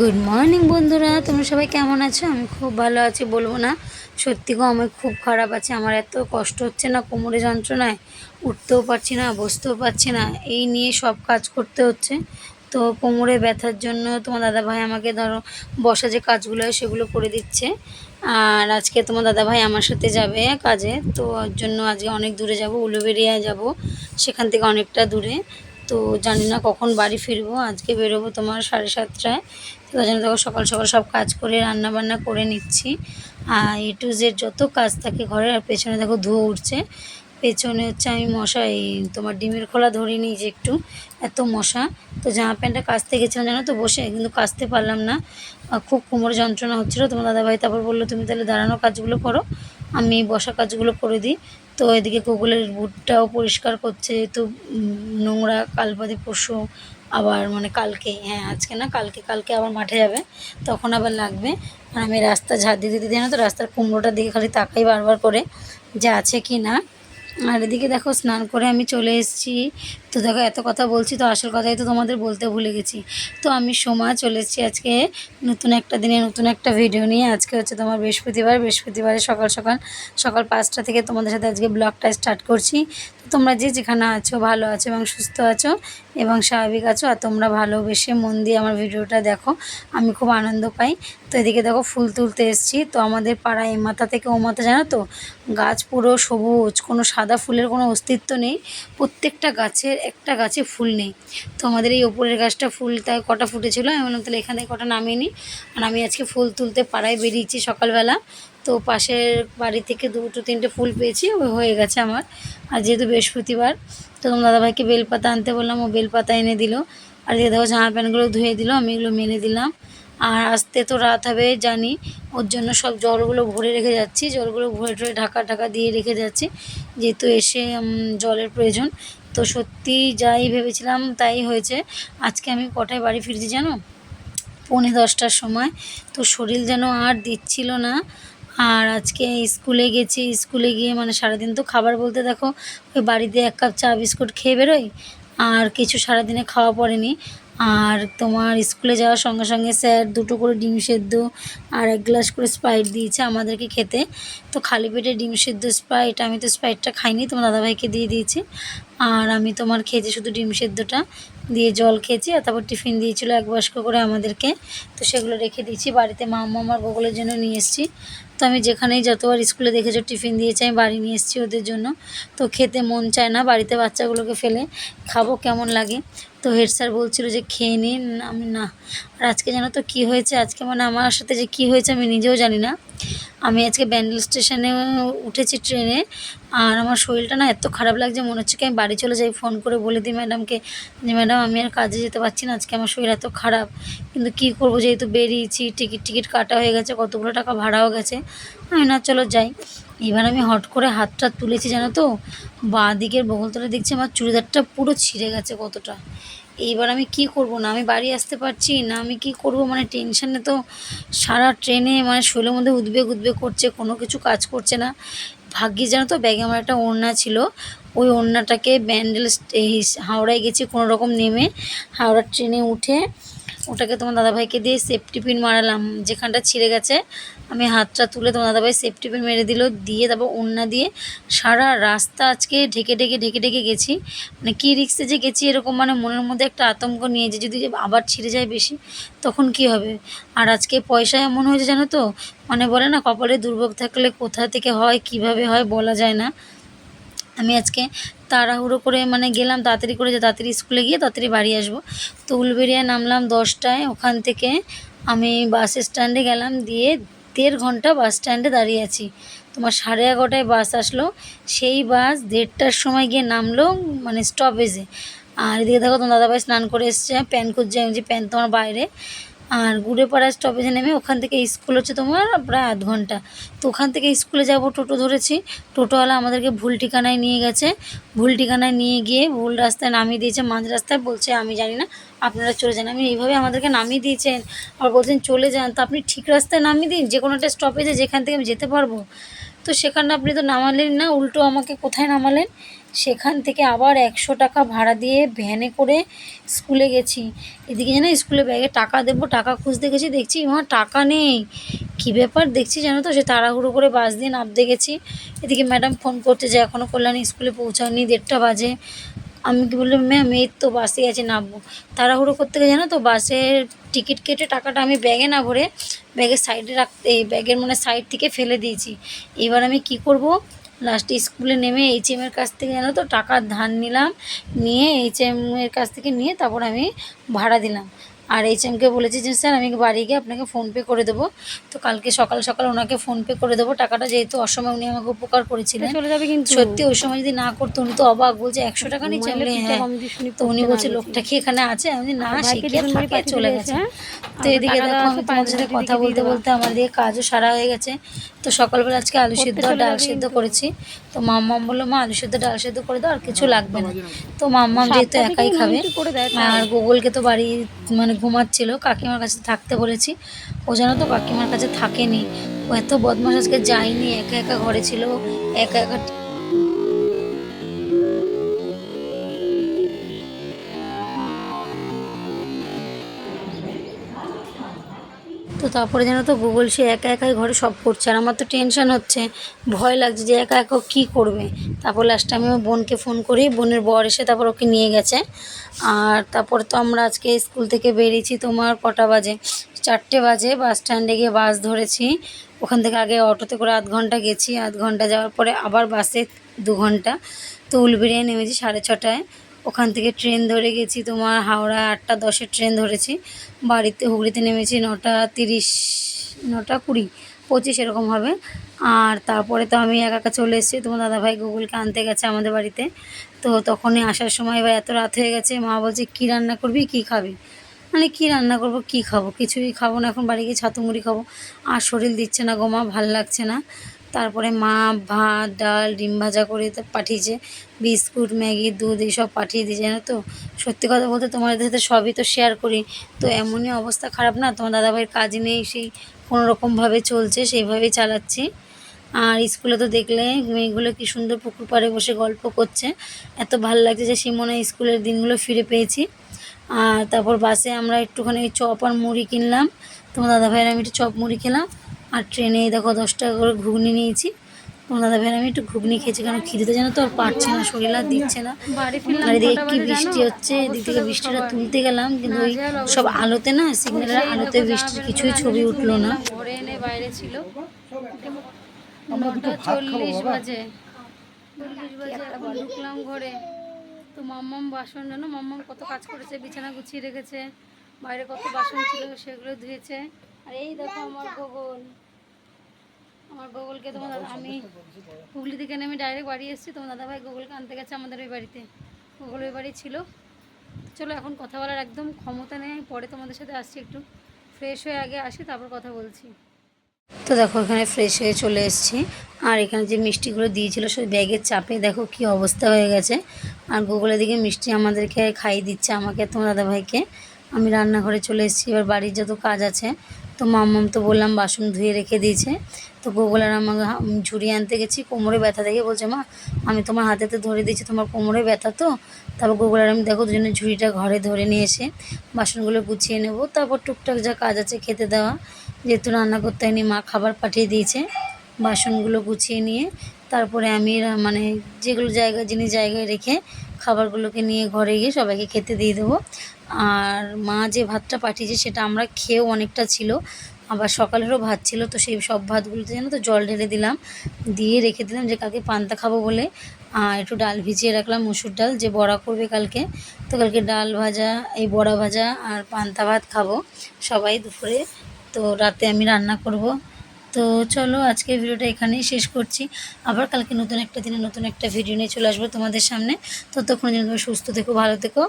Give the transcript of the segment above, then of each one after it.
Good morning বন্ধুরা। তোমরা সবাই কেমন আছো? আমি খুব ভালো আছি, বলব না। সত্যি গো আমি খুব খারাপ আছে। আমার এত কষ্ট হচ্ছে না, কোমরে যন্ত্রণায় উঠতেও পারছি না, বসতেও পারছি না। এই নিয়ে সব কাজ করতে হচ্ছে। তো কোমরে ব্যথার জন্য তোমার দাদাভাই আমাকে ধরো, বসা যে কাজগুলো হয় সেগুলো করে দিচ্ছে। আর আজকে তোমার দাদাভাই আমার সাথে যাবে কাজে। তো ওর জন্য আজকে অনেক দূরে যাব উলুবেরিয়া যাব। সেখান থেকে অনেকটা দূরে। তো জানি না কখন বাড়ি ফিরবো, আজকে বেরোবো তোমার সাড়ে সাতটায়। তো তার জন্য সকাল সকাল সব কাজ করে রান্না বান্না করে নিচ্ছি। আর এ টু জেড যত কাজ থাকে ঘরের, আর পেছনে দেখো ধুয়ো উঠছে। পেছনে হচ্ছে আমি মশা, এই তোমার ডিমের খোলা ধরে নিই যে একটু, এত মশা। তো জামা প্যান্টটা কাচতে গেছিলাম জানো তো বসে, কিন্তু কাচতে পারলাম না। খুব কোমর যন্ত্রণা হচ্ছিল, তোমার দাদাভাই তারপর বলল, তুমি তাহলে দাঁড়ানো কাজগুলো করো, আমি বসা কাজগুলো করে দিই। তো এদিকে কুকুরের বুটটাও পরিষ্কার করছে, যেহেতু নোংরা কালপাতি পশু, আবার মানে কালকে হ্যাঁ আজকে না, কালকে কালকে আবার মাঠে যাবে, তখন আবার লাগবে। আর আমি রাস্তা ঝাঁট দিতে দিতে জানো তো, রাস্তার কুমড়োটার দিকে খালি তাকাই বারবার করে যে আছে কি না। আর এদিকে দেখো, স্নান করে আমি চলে এসেছি। তো দেখো, এত কথা বলছি, তো আসল কথাই তো তোমাদের বলতে ভুলে গেছি। তো আমি সোমা চলে এসেছি আজকে নতুন একটা দিনে, নতুন একটা ভিডিও নিয়ে। আজকে হচ্ছে তোমার বৃহস্পতিবার। বৃহস্পতিবারে সকাল সকাল সকাল পাঁচটা থেকে তোমাদের সাথে আজকে ব্লগটা স্টার্ট করছি। তো তোমরা যে যেখানে আছো, ভালো আছো এবং সুস্থ আছো এবং স্বাভাবিক আছো, আর তোমরা ভালোবেসে মন দিয়ে আমার ভিডিওটা দেখো, আমি খুব আনন্দ পাই। তো এদিকে দেখো, ফুল তুলতে এসেছি। তো আমাদের পাড়া এই মাথা থেকে ও মাথা, জানো তো? গাছ পুরো সবুজ, কোনো সাদা ফুলের কোনো অস্তিত্ব নেই। প্রত্যেকটা গাছের একটা গাছে ফুল নেই। তো আমাদের এই ওপরের গাছটা ফুল তাই কটা ফুটেছিল? আমি বললাম, তাহলে এখান থেকে কটা নামিয়ে নিই? আর আমি আজকে ফুল তুলতে পাড়ায় বেরিয়েছি সকালবেলা। তো পাশের বাড়ি থেকে দুটো তিনটে ফুল পেয়েছি হয়ে গেছে আমার। আর যেহেতু বৃহস্পতিবার, তো দাদাভাইকে বেলপাতা আনতে বললাম, ও বেলপাতা এনে দিল। আর দিয়ে দেখো জামা প্যান্টগুলো ধুয়ে দিল, আমি এগুলো মেলে দিলাম। আর আসতে তো রাত হবে, জানি। ওর জন্য সব জলগুলো ভরে রেখে যাচ্ছি। জলগুলো ভরে টরে ঢাকা ঢাকা দিয়ে রেখে যাচ্ছি। যেহেতু এসে জলের প্রয়োজন। তো সত্যি যাই ভেবেছিলাম তাই হয়েছে। আজকে আমি কটায় বাড়ি ফিরছি জানো? পৌনে দশটার সময়। তো শরীর যেন আর দিচ্ছিল না। আর আজকে স্কুলে গেছি। স্কুলে গিয়ে মানে সারাদিন তো খাবার বলতে দেখো, ওই বাড়িতে এক কাপ চা, বিস্কুট খেয়ে বেরোই। আর কিছু সারাদিনে খাওয়া পড়েনি। আর তোমার স্কুলে যাওয়ার সঙ্গে সঙ্গে স্যার দুটো করে ডিম সেদ্ধ আর এক গ্লাস করে স্প্রাইট দিয়েছে আমাদেরকে খেতে। তো খালি পেটে ডিম সেদ্ধ স্প্রাইট, আমি তো স্প্রাইটটা খাইনি, তোমার দাদাভাইকে দিয়ে দিয়েছি। আর আমি তোমার খেয়েছি শুধু ডিম সেদ্ধটা, দিয়ে জল খেয়েছি আর তারপর টিফিন দিয়েছিলো এক বয়স্ক করে আমাদেরকে। তো সেগুলো রেখে দিয়েছি, বাড়িতে মাম্মা আমার গোগলের জন্য নিয়ে এসেছি। তো আমি যেখানেই যতবার স্কুলে দেখেছ টিফিন দিয়েছি, আমি বাড়ি নিয়ে এসেছি ওদের জন্য। তো খেতে মন চায় না, বাড়িতে বাচ্চাগুলোকে ফেলে, খাব কেমন লাগে। তো হেড স্যার বলছিল যে খেয়ে নিন। আমি না, আর আজকে জানো তো কী হয়েছে? আজকে মানে আমার সাথে যে কী হয়েছে আমি নিজেও জানি না। আমি আজকে ব্যান্ডেল স্টেশনে উঠেছি ট্রেনে, আর আমার শরীরটা না এত খারাপ লাগছে, মনে হচ্ছে কি আমি বাড়ি চলে যাই। ফোন করে বলে দিই ম্যাডামকে যে, ম্যাডাম, আমি আর কাজে যেতে পারছি না, আজকে আমার শরীর এত খারাপ। কিন্তু কী করব? যেহেতু বেরিয়েছি, টিকিট টিকিট কাটা হয়ে গেছে, কতগুলো টাকা ভাড়াও গেছে। আমি না, চলো যাই। এবার আমি হট করে হাতটা তুলেছি, জানো তো? বাঁ দিকের বগলতলা দেখছি আমার চুড়িদারটা পুরো ছিঁড়ে গেছে কতটা। এইবার আমি কি করব? না, আমি বাড়ি আসতে পারছি, না আমি কি করব? মানে টেনশানে তো সারা ট্রেনে মানে শরীরের মধ্যে উদ্বেগ উদ্বেগ করছে, কোনো কিছু কাজ করছে না। ভাগ্যিস, জানো তো, ব্যাগে আমার একটা ওড়না ছিল। ওই ওড়নাটাকে ব্যান্ডেল হাওড়ায় গেছি কোনো রকম নেমে। হাওড়ার ট্রেনে উঠে ওটাকে তোমার দাদাভাইকে দিয়ে সেফটি পিন মারালাম। যেখানটা ছিঁড়ে গেছে, আমি হাতটা তুলে তোমার দাদাভাই সেফটি পিন মেরে দিল, দিয়ে তারপর ওড়না দিয়ে সারা রাস্তা আজকে ঢেকে ঢেকে ঢেকে ঢেকে গেছি। মানে কী রিক্সে যে গেছি এরকম মানে মনের মধ্যে একটা আতঙ্ক নিয়ে যে যদি আবার ছিঁড়ে যায় বেশি, তখন কি হবে? আর আজকে পয়সা এমন হয়েছে জানো তো মানে বলে না, কপালে দুর্ভোগ থাকলে কোথা থেকে হয়, কীভাবে হয় বলা যায় না। আমি আজকে তাড়াহুড়ো করে মানে গেলাম তাড়াতাড়ি করে যে তাড়াতাড়ি স্কুলে গিয়ে তাড়াতাড়ি বাড়ি আসব। তো উলবেড়িয়া নামলাম দশটায়, ওখান থেকে আমি বাস স্ট্যান্ডে গেলাম, দিয়ে দেড় ঘণ্টা বাস স্ট্যান্ডে দাঁড়িয়ে আছি। তোমার সাড়ে এগারোটায় বাস আসলো, সেই বাস দেড়টার সময় গিয়ে নামলো মানে স্টপেজে আর এদিকে দেখো তোমার দাদাভাই স্নান করে এসছে প্যান খুঁজছে বলছি প্যান তোমার বাইরে? আর গুড়েপাড়া স্টপেজে নেমে ওখান থেকে স্কুল হচ্ছে তোমার প্রায় আধ ঘণ্টা। তো ওখান থেকে স্কুলে যাব, টোটো ধরেছি। টোটোওয়ালা আমাদেরকে ভুল ঠিকানায় নিয়ে গেছে। ভুল ঠিকানায় নিয়ে গিয়ে ভুল রাস্তায় নামিয়ে দিয়েছে। মাঝ রাস্তায় বলছে, আমি জানি না, আপনারা চলে যান। আমি এইভাবে আমাদেরকে নামিয়ে দিয়েছেন। আর বলছেন, চলে যান। তো আপনি ঠিক রাস্তায় নামিয়ে দিন, যে কোনো একটা স্টপেজে যেখান থেকে আমি যেতে পারব। তো সেখানে আপনি তো নামালেন না, উল্টো আমাকে কোথায় নামালেন? সেখান থেকে আবার একশো টাকা ভাড়া দিয়ে ভ্যানে করে স্কুলে গেছি। এদিকে যেন স্কুলে ব্যাগে টাকা দেবো, টাকা খুঁজতে গেছি, দেখছি আমার টাকা নেই। কী ব্যাপার দেখছি জানো তো, সে তাড়াহুড়ো করে বাস দিয়ে নামতে গেছি। এদিকে ম্যাডাম ফোন করতে যে এখনও কল্যাণী স্কুলে পৌঁছায়নি, দেড়টা বাজে। আমি কি বললাম, ম্যাম, এই তো বাসে আছে, নামবো। তাড়াহুড়ো করতে গিয়ে জানো তো, বাসের টিকিট কেটে টাকাটা আমি ব্যাগে না ভরে ব্যাগের সাইডে রাখতে এই ব্যাগের মানে সাইড থেকে ফেলে দিয়েছি। এবার আমি কি করব লাস্টে স্কুলে নেমে এইচ এম এর কাছ থেকে জানো তো টাকার ধার নিলাম নিয়ে এইচ এম এর কাছ থেকে নিয়ে তারপর আমি ভাড়া দিলাম। আর এইচ এমকে বলেছি যে স্যার আমি বাড়ি গিয়ে আপনাকে ফোনপে করে দেবো। তো কালকে সকাল সকাল ওনাকে ফোনপে করে দেবো। টাকাটা যেহেতু অসময় উনি আমাকে উপকার করেছিলেন চলে যাবে কিন্তু। সত্যি ওই সময় যদি না করতো উনি তো অবাক বলছে একশো টাকা নিচ্ছে? আমি হ্যাঁ। তো উনি বলছে লোকটা কি এখানে আছে? আমি না থাকে চলে গেছে। হ্যাঁ? তো এদিকে দেখো আমি তোমাদের সাথে কথা বলতে বলতে আমার কাজও সারা হয়ে গেছে। তো সকালবেলা আজকে আলু সিদ্ধ ডাল সিদ্ধ করেছি। তো মাম্মাম বলল মা আলু সিদ্ধ ডাল সিদ্ধ করে দাও আর কিছু লাগবে না। তো মাম্মাম যেহেতু একাই খাবে। আর গুগলকে তো বাড়ি মানে ঘুমাচ্ছিল কাকিমার কাছে থাকতে বলেছি। ও যেন তো কাকিমার কাছে থাকেনি। ও এত বদমাস আজকে যায়নি একা একা ঘরে ছিল একা একা তারপরে যেন তো গুগল সে একা একাই ঘরে সব করছে। আর আমার তো টেনশন হচ্ছে, ভয় লাগছে যে একা একা কী করবে। তারপর লাস্টে আমি বোনকে ফোন করি, বোনের বর এসে তারপর ওকে নিয়ে গেছে। আর তারপর তো আমরা আজকে স্কুল থেকে বেরিয়েছি তোমার কটা বাজে? চারটে বাজে বাস স্ট্যান্ডে গিয়ে বাস ধরেছি। ওখান থেকে আগে অটোতে করে আধ ঘণ্টা গেছি। আধ ঘণ্টা যাওয়ার পরে আবার বাসে দু ঘণ্টা। তো উলবেড়িয়ে নেমেছি সাড়ে ছটায়। ওখান থেকে ট্রেন ধরে গেছি, তোমার হাওড়া আটটা দশের ট্রেন ধরেছি। বাড়িতে হুগলিতে নেমেছি নটা তিরিশ, নটা কুড়ি, পঁচিশ এরকম হবে। আর তারপরে তো আমি একা একা চলে এসেছি, তোমার দাদাভাই গুগলকে আনতে গেছে আমাদের বাড়িতে। তো তখনই আসার সময় এবার এত রাত হয়ে গেছে, মা বলছে, কী রান্না করবি, কী খাবি? মানে কী রান্না করব, কী খাব? কিছুই খাব না, এখন বাড়ি গিয়ে ছাতু মুড়ি খাব। আর শরীর দিচ্ছে না গো মা, ভালো লাগছে না। তারপরে মা, ভাত, ডাল, ডিম ভাজা করে তো পাঠিয়েছে। বিস্কুট, ম্যাগি, দুধ, এইসব পাঠিয়ে দিয়েছে, জানো তো? সত্যি কথা বলতে তোমাদের সাথে সবই তো শেয়ার করি। তো এমনই অবস্থা খারাপ না? তোমার দাদাভাইয়ের কাজ নেই, সেই কোনো রকমভাবে চলছে, সেইভাবেই চালাচ্ছি। আর স্কুলে তো দেখলে মেয়েগুলো কি সুন্দর পুকুর পাড়ে বসে গল্প করছে। এত ভালো লাগছে যে সিমনে স্কুলের দিনগুলো ফিরে পেয়েছি। আর তারপর বাসে আমরা একটুখানি চপ আর মুড়ি কিনলাম। তোমার দাদাভাইয়ের আমি একটু চপ মুড়ি খেলাম। আর ট্রেনে দেখো দশ টাকা করে ঘুগনি নিয়েছি। তোমার দাদাভাইয়ের আমি একটু ঘুগনি খেয়েছি কারণ খিদেতে জানো তো আর পারছে না শরীর আর দিচ্ছে না। আর এদিকে কি বৃষ্টি হচ্ছে এদিক থেকে বৃষ্টিটা তুলতে গেলাম কিন্তু ওই সব আলোতে না সিগন্যালের আলোতে বৃষ্টির কিছুই ছবি উঠল না। ঘরে এনে বাইরে ছিল। নটা চল্লিশ বাজে। চল্লিশ বাজে ঢুকলাম ঘরে। তো মাম্মাম বাসন জানো মাম্মাম কত কাজ করেছে বিছানা গুছিয়ে রেখেছে বাইরে কত বাসন ছিল সেগুলো ধুয়েছে। আর এই দেখো আমার গোগল আমার গোগলকে তোমার দাদা- আমি হুগলি থেকে নেমে ডাইরেক্ট বাড়ি এসেছি। তোমার দাদাভাই গোগলকে আনতে গেছে আমাদের ওই বাড়িতে। গোগল ওই বাড়ি ছিল। চলো এখন কথা বলার একদম ক্ষমতা নেই। পরে তোমাদের সাথে আসছি একটু। ফ্রেশ হয়ে আগে আসি তারপর কথা বলছি। তো দেখো এখানে ফ্রেশ হয়ে চলে এসেছি। আর এখানে যে মিষ্টিগুলো দিয়েছিল সেই ব্যাগের চাপে দেখো কি অবস্থা হয়ে গেছে। আর গুগলের দিকে মিষ্টি আমাদেরকে খাইয়ে দিচ্ছে আমাকে তোমার দাদাভাইকে। আমি রান্নাঘরে চলে এসেছি। এবার বাড়ির যত কাজ আছে তো মাম্মাম তো বললাম বাসন ধুয়ে রেখে দিয়েছে। তো গুগল আর আমাকে ঝুড়ি আনতে গেছি, কোমরে ব্যথা দেখে বলছে, মা, আমি তোমার হাতেতে ধরে দিয়েছি, তোমার কোমরে ব্যথা তো? তারপর গুগল আর আমি দেখো দুজনে ঝুড়িটা ঘরে ধরে নিয়ে এসে বাসনগুলো গুছিয়ে নেব। তারপর টুকটাক যা কাজ আছে খেতে দেওয়া, যেহেতু রান্না করতে হয়নি, মা খাবার পাঠিয়ে দিয়েছে বাসনগুলো গুছিয়ে নিয়ে। তারপরে আমি মানে যেগুলো জায়গা জিনিস জায়গায় রেখে খাবারগুলোকে নিয়ে ঘরে গিয়ে সবাইকে খেতে দিয়ে দেবো। আর মা যে ভাতটা পাঠিয়েছে সেটা আমরা খেয়েও অনেকটা ছিল। আবার সকালেরও ভাত ছিল, তো সেই সব ভাতগুলোতে যেন তো জল ঢেলে দিলাম। দিয়ে রেখে দিলাম যে কালকে পান্তা খাব বলে। আর একটু ডাল ভিজিয়ে রাখলাম, মুসুর ডাল, যে বড়া করবে কালকে। তো কালকে ডাল ভাজা, এই বড়া ভাজা আর পান্তা ভাত খাব সবাই দুপুরে। তো রাতে আমি রান্না করব। তো চলো আজকের ভিডিওটা এখানেই শেষ করছি। আবার কালকে নতুন একটা দিনে নতুন একটা ভিডিও নিয়ে চলে আসব তোমাদের সামনে। ততক্ষণ যেন তুমি সুস্থ থেকো, ভালো থেকো।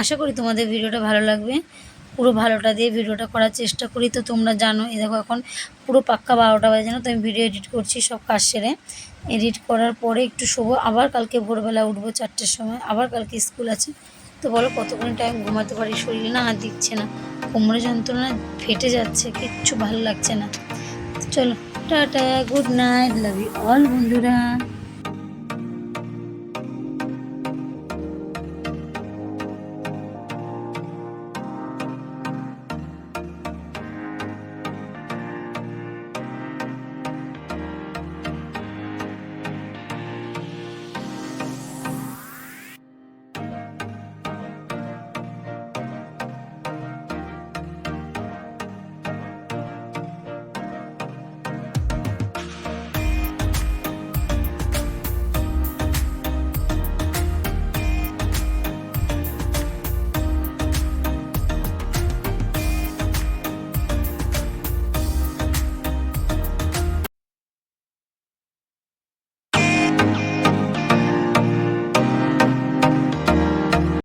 আশা করি তোমাদের ভিডিওটা ভালো লাগবে। পুরো ভালোটা দিয়ে ভিডিওটা করার চেষ্টা করি। তো তোমরা জানো, এই দেখো এখন পুরো পাক্কা বারোটা বাজে জানো, তো আমি ভিডিও এডিট করছি সব কাজ সেরে। এডিট করার পরে একটু শোবো, আবার কালকে ভোরবেলা উঠবো চারটের সময়, আবার কালকে স্কুল আছে। তো বলো কতক্ষণ টাইম ঘুমাতে পারি? শরীর না দিচ্ছে না, কোমরে যন্ত্রণা, ফেটে যাচ্ছে, কিচ্ছু ভালো লাগছে না। চলো tata good night love you all বন্ধুরা।